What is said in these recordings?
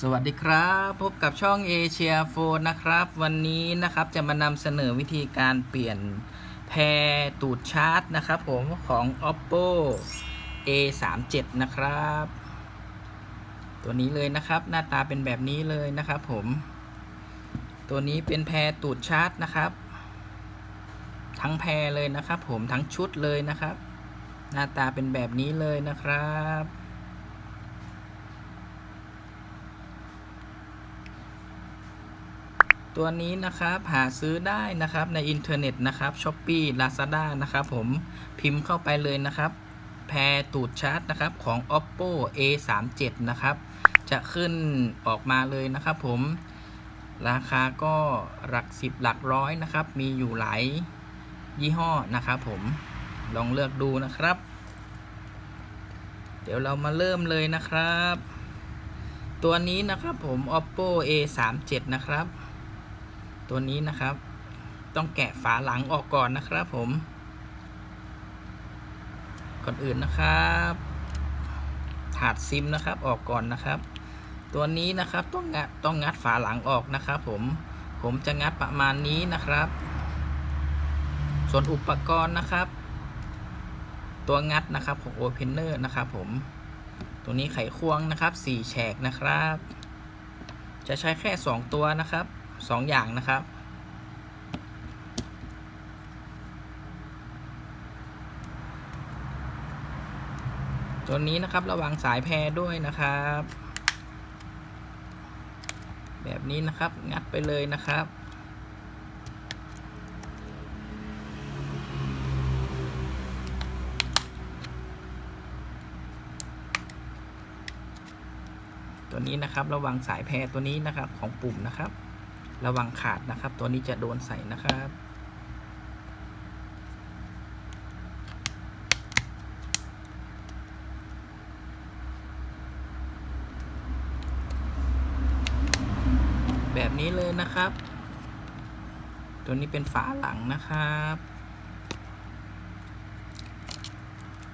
สวัสดีครับ พบกับช่องเอเชียโฟนนะครับ วันนี้นะครับจะมานำเสนอวิธีการเปลี่ยนแพรตูดชาร์จนะครับผมของ oppo a 3 7นะครับ ตัวนี้เลยนะครับ หน้าตาเป็นแบบนี้เลยนะครับผม ตัวนี้เป็นแพรตูดชาร์จนะครับ ทั้งแพรเลยนะครับ ผมทั้งชุดเลยนะครับ หน้าตาเป็นแบบนี้เลยนะครับ ตัวนี้นะครับหาซื้อได้นะครับในอินเทอร์เน็ตนะครับ s h อ p e e Lazada นะครับผมพิมพ์เข้าไปเลยนะครับ แพรตูดชาร์จนะครับของ oppo a 3 7นะครับ จะขึ้นออกมาเลยนะครับผมราคาก็หลักสิบหลักร้อยนะครับ มีอยู่หลายยี่ห้อนะครับผมลองเลือกดูนะครับ เดี๋ยวเรามาเริ่มเลยนะครับ ตัวนี้นะครับผม oppo a 3 7นะครับ ตัวนี้นะครับ ต้องแกะฝาหลังออกก่อนนะครับผม ก่อนอื่นนะครับถาดซิมนะครับออกก่อนนะครับ ตัวนี้นะครับต้องงัดต้องงัดฝาหลังออกนะครับ ผมผมจะงัดประมาณนี้นะครับ ส่วนอุปกรณ์นะครับ ตัวงัดนะครับของ Opener นะครับ ผม ตัวนี้ไขควงนะครับ4แฉกนะครับ จะใช้แค่ 2 ตัวนะครับ 2อย่างนะครับตัวนี้นะครับระวังสายแพรด้วยนะครับ แบบนี้นะครับงัดไปเลยนะครับตัวนี้นะครับระวังสายแพรตัวนี้นะครับของปุ่มนะครับ ระวังขาดนะครับ ตัวนี้จะโดนใส่นะครับแบบนี้เลยนะครับ ตัวนี้เป็นฝาหลังนะครับ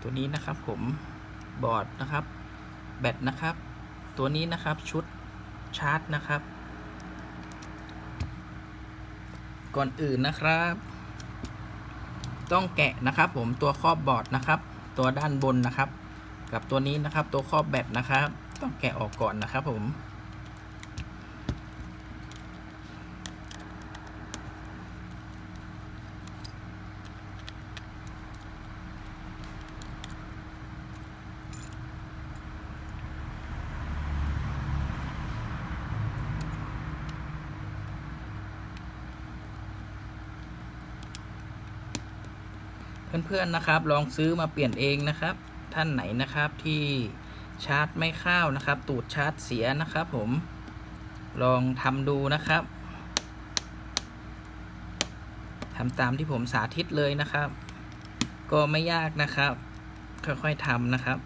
ตัวนี้นะครับผมบอร์ดนะครับ แบตนะครับ ตัวนี้นะครับชุดชาร์จนะครับ ก่อนอื่นนะครับ ต้องแกะนะครับผมตัวครอบบอร์ดนะครับ ตัวด้านบนนะครับ กับตัวนี้นะครับ ตัวครอบแบตนะครับ ต้องแกะออกก่อนนะครับผม เพื่อนๆนะครับ ลองซื้อมาเปลี่ยนเองนะครับ ท่านไหนนะครับที่ชาร์จไม่เข้านะครับ ตูดชาร์จเสียนะครับ ผมลองทำดูนะครับทำตามที่ผมสาธิตเลยนะครับ ก็ไม่ยากนะครับ ค่อยๆทำนะครับ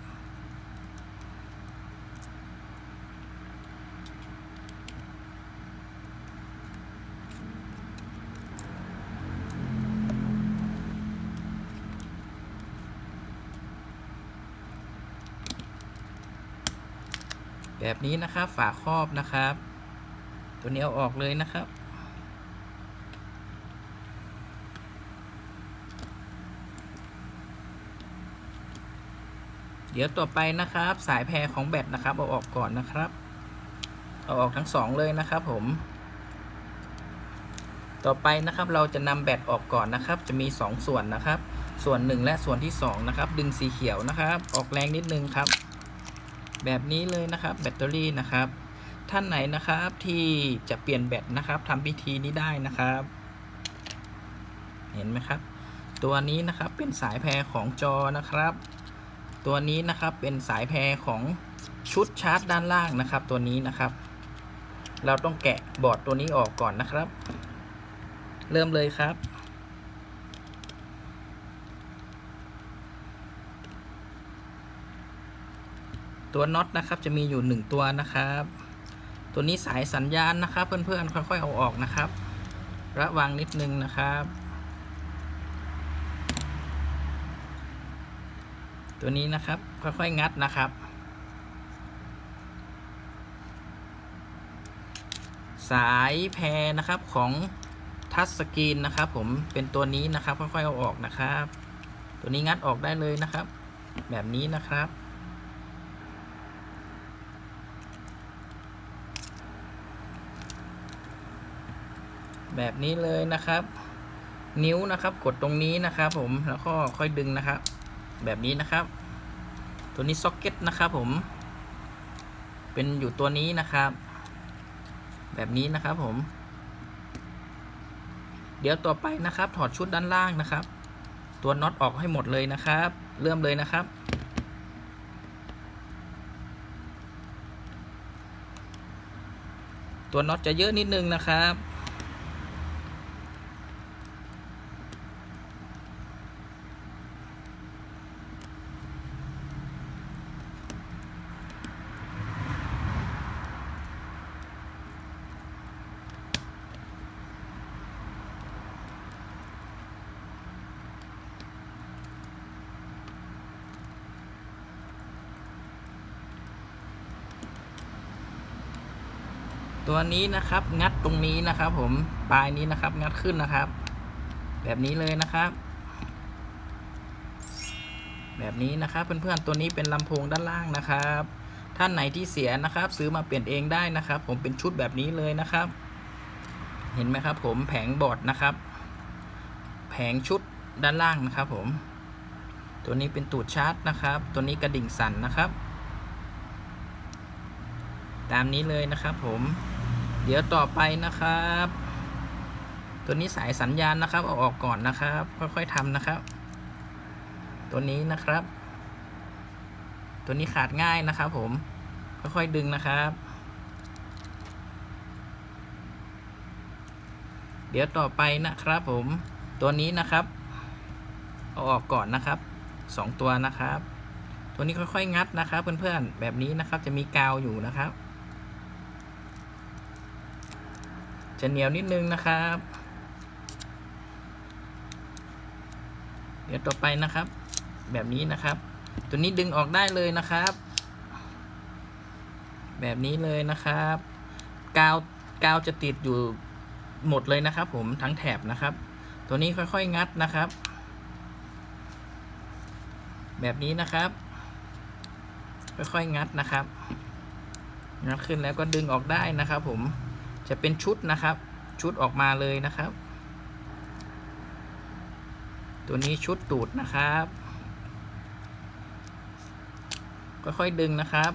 แบบนี้นะครับ ฝาครอบนะครับ ตัวนี้เอาออกเลยนะครับ เดี๋ยวต่อไปนะครับ สายแพรของแบตนะครับเอาออกก่อนนะครับ เอาออกทั้งสองเลยนะครับผม ต่อไปนะครับเราจะนำแบตออกก่อนนะครับ จะมี2ส่วนนะครับ ส่วน 1 และส่วนที่2นะครับดึงสีเขียวนะครับ ออกแรงนิดนึงครับ แบบนี้เลยนะครับแบตเตอรี่นะครับ ท่านไหนนะครับที่จะเปลี่ยนแบตนะครับทำพิธีนี้ได้นะครับ เห็นไหมครับ ตัวนี้นะครับเป็นสายแพรของจอนะครับ ตัวนี้นะครับเป็นสายแพรของชุดชาร์จด้านล่างนะครับ ตัวนี้นะครับ เราต้องแกะบอร์ดตัวนี้ออกก่อนนะครับ เริ่มเลยครับ ตัวน็อตนะครับจะมีอยู่หนึ่งตัวนะครับ ตัวนี้สายสัญญาณนะครับ เพื่อนๆค่อยๆเอาออกนะครับ ระวังนิดนึงนะครับ ตัวนี้นะครับค่อยๆงัดนะครับ สายแพรนะครับของทัชสกรีนนะครับ ผมเป็นตัวนี้นะครับค่อยๆเอาออกนะครับ ตัวนี้งัดออกได้เลยนะครับ แบบนี้นะครับ แบบนี้เลยนะครับ นิ้วนะครับกดตรงนี้นะครับ ผมแล้วก็ค่อยดึงนะครับ แบบนี้นะครับ ตัวนี้ซ็อกเก็ตนะครับ ผม เป็นอยู่ตัวนี้นะครับ แบบนี้นะครับผม เดี๋ยวต่อไปนะครับ ถอดชุดด้านล่างนะครับ ตัวน็อตออกให้หมดเลยนะครับ เริ่มเลยนะครับตัวน็อตจะเยอะนิดนึงนะครับ ตัวนี้นะครับ งัดตรงนี้นะครับ ผมปลายนี้นะครับ งัดขึ้นนะครับ แบบนี้เลยนะครับ แบบนี้นะครับเพื่อนๆตัวนี้เป็นลำโพงด้านล่างนะครับ ท่านไหนที่เสียนะครับ ซื้อมาเปลี่ยนเองได้นะครับ ผมเป็นชุดแบบนี้เลยนะครับ เห็นไหมครับ ผมแผงบอร์ดนะครับ แผงชุดด้านล่างนะครับ ผม ตัวนี้เป็นตูดชาร์จนะครับ ตัวนี้กระดิ่งสั่นนะครับตามนี้เลยนะครับผม เดี๋ยวต่อไปนะครับ ตัวนี้สายสัญญาณนะครับเอาออกก่อนนะครับ ค่อยๆทำนะครับ ตัวนี้นะครับ ตัวนี้ขาดง่ายนะครับ ผมค่อยๆดึงนะครับ เดี๋ยวต่อไปนะครับ ผม ตัวนี้นะครับเอาออกก่อนนะครับสองตัวนะครับ ตัวนี้ค่อยๆ งัดนะครับ เพื่อนๆแบบนี้นะครับจะมีกาวอยู่นะครับ จะเหนียวนิดนึงนะครับ เดี๋ยวต่อไปนะครับ แบบนี้นะครับ ตัวนี้ดึงออกได้เลยนะครับ แบบนี้เลยนะครับ กาวกาวจะติดอยู่หมดเลยนะครับ ผมทั้งแถบนะครับ ตัวนี้ค่อยๆงัดนะครับ แบบนี้นะครับ ค่อยๆงัดนะครับงัดขึ้นแล้วก็ดึงออกได้นะครับ ผม จะเป็นชุดนะครับ ชุดออกมาเลยนะครับ ตัวนี้ชุดตูดนะครับ ค่อยๆดึงนะครับ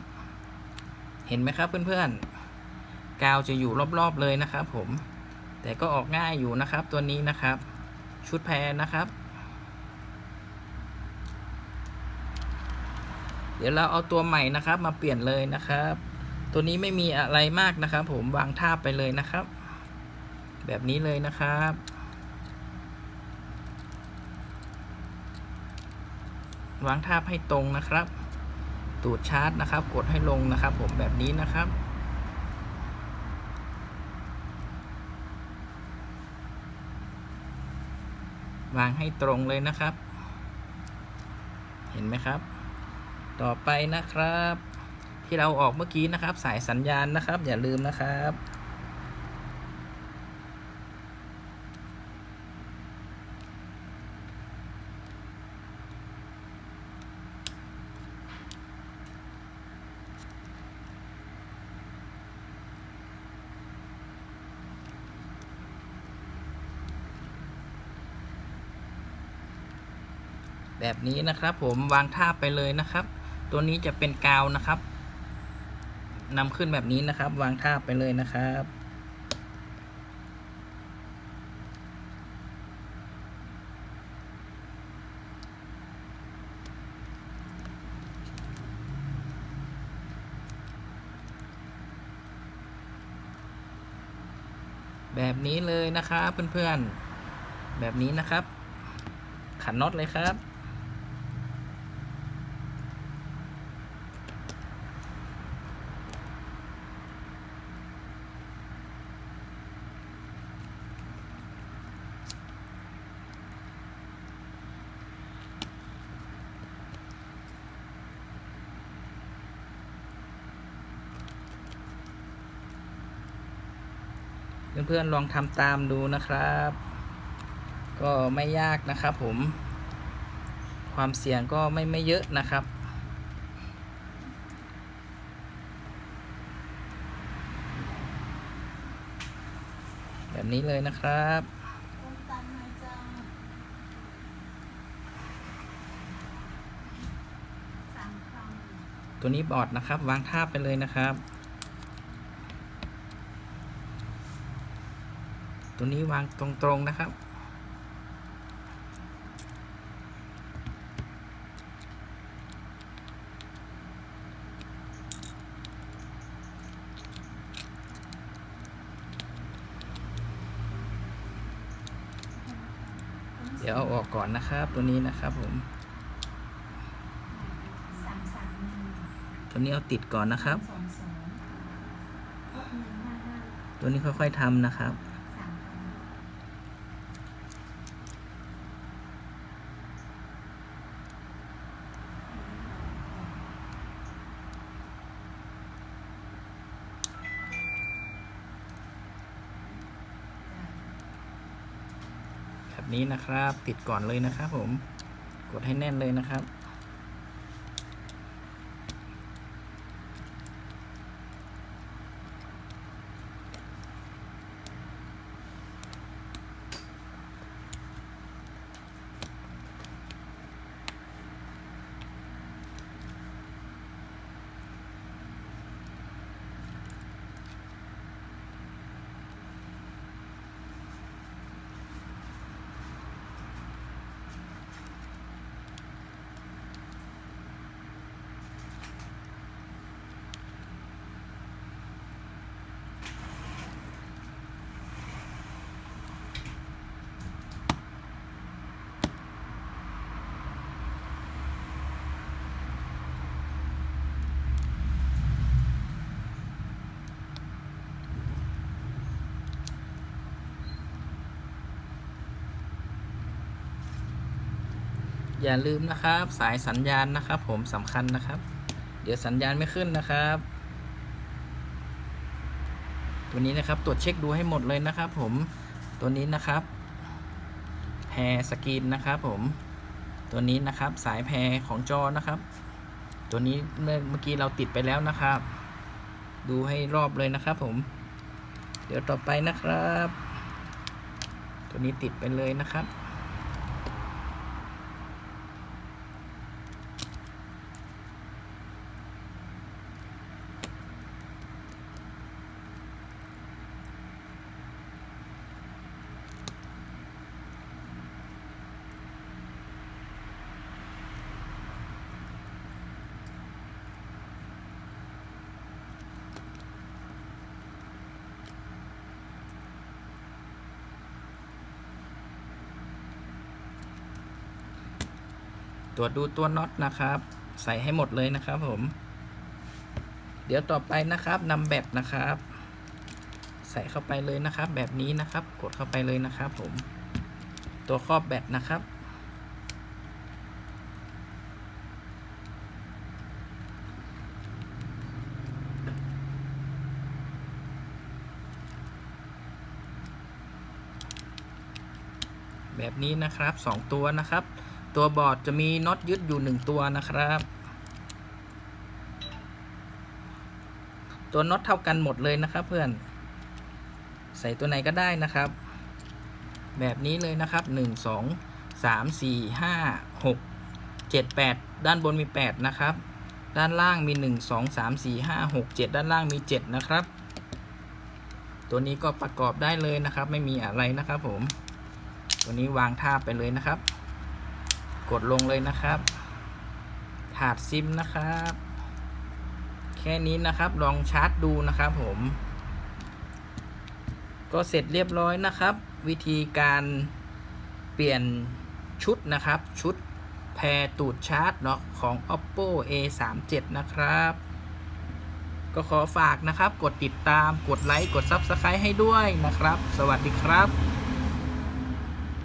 เห็นไหมครับเพื่อนๆ กาวจะอยู่รอบๆเลยนะครับ ผม แต่ก็ออกง่ายอยู่นะครับ ตัวนี้นะครับ ชุดแพรนะครับ เดี๋ยวเราเอาตัวใหม่นะครับ มาเปลี่ยนเลยนะครับ ตัวนี้ไม่มีอะไรมากนะครับ ผมวางท่าบไปเลยนะครับ แบบนี้เลยนะครับวางท่าบให้ตรงนะครับ ตูดชาร์จนะครับ กดให้ลงนะครับ ผมแบบนี้นะครับ วางให้ตรงเลยนะครับ เห็นไหมครับ ต่อไปนะครับ ที่เราออกเมื่อกี้นะครับ สายสัญญาณนะครับ อย่าลืมนะครับแบบนี้นะครับผมวางท่าไปเลยนะครับ ตัวนี้จะเป็นกาวนะครับ นำขึ้นแบบนี้นะครับ วางทาบไปเลยนะครับ แบบนี้เลยนะครับเพื่อนๆ แบบนี้นะครับ ขันน็อตเลยครับ เพื่อนๆลองทำตามดูนะครับ ก็ไม่ยากนะครับผม ความเสี่ยงก็ไม่ไม่เยอะนะครับแบบนี้เลยนะครับ ตัวนี้บอร์ดนะครับ วางท่าไปเลยนะครับ ตัวนี้วางตรงๆนะครับ เดี๋ยวเอาออกก่อนนะครับ ตัวนี้นะครับผม ตัวนี้เอาติดก่อนนะครับ ตัวนี้ค่อยๆทำนะครับ นี้นะครับ ติดก่อนเลยนะครับผม กดให้แน่นเลยนะครับ อย่าลืมนะครับ สายสัญญาณนะครับ ผมสำคัญนะครับ เดี๋ยวสัญญาณไม่ขึ้นนะครับ ตัวนี้นะครับตรวจเช็คดูให้หมดเลยนะครับ ผมตัวนี้นะครับแพรสกรีนนะครับผมตัวนี้นะครับสายแพรของจอนะครับ ตัวนี้เมื่อเมื่อกี้เราติดไปแล้วนะครับ ดูให้รอบเลยนะครับ ผม เดี๋ยวต่อไปนะครับ ตัวนี้ติดไปเลยนะครับ ตรวจดูตัวน็อตนะครับ ใส่ให้หมดเลยนะครับผม เดี๋ยวต่อไปนะครับนำแบตนะครับ ใส่เข้าไปเลยนะครับ แบบนี้นะครับ กดเข้าไปเลยนะครับ ผม ตัวครอบแบตนะครับแบบนี้นะครับสองตัวนะครับ ตัวบอร์ดจะมีน็อตยึดอยู่หนึ่งตัวนะครับ ตัวน็อตเท่ากันหมดเลยนะครับ เพื่อน ใส่ตัวไหนก็ได้นะครับ แบบนี้เลยนะครับหนึ่งสองสามสี่ห้าหกเจ็ดแปดด้านบนมีแปดนะครับ ด้านล่างมีหนึ่งสองสามสี่ห้าหกเจ็ดด้านล่างมีเจ็ดนะครับ ตัวนี้ก็ประกอบได้เลยนะครับ ไม่มีอะไรนะครับผม ตัวนี้วางท่าไปเลยนะครับ กดลงเลยนะครับถาดซิมนะครับ แค่นี้นะครับลองชาร์จดูนะครับผม ก็เสร็จเรียบร้อยนะครับ วิธีการเปลี่ยนชุดนะครับ ชุดแพรตูดชาร์จเนาะของ oppo a 3 7นะครับ ก็ขอฝากนะครับ กดติดตามกดไลค์ กด subscribe ให้ด้วยนะครับ สวัสดีครับ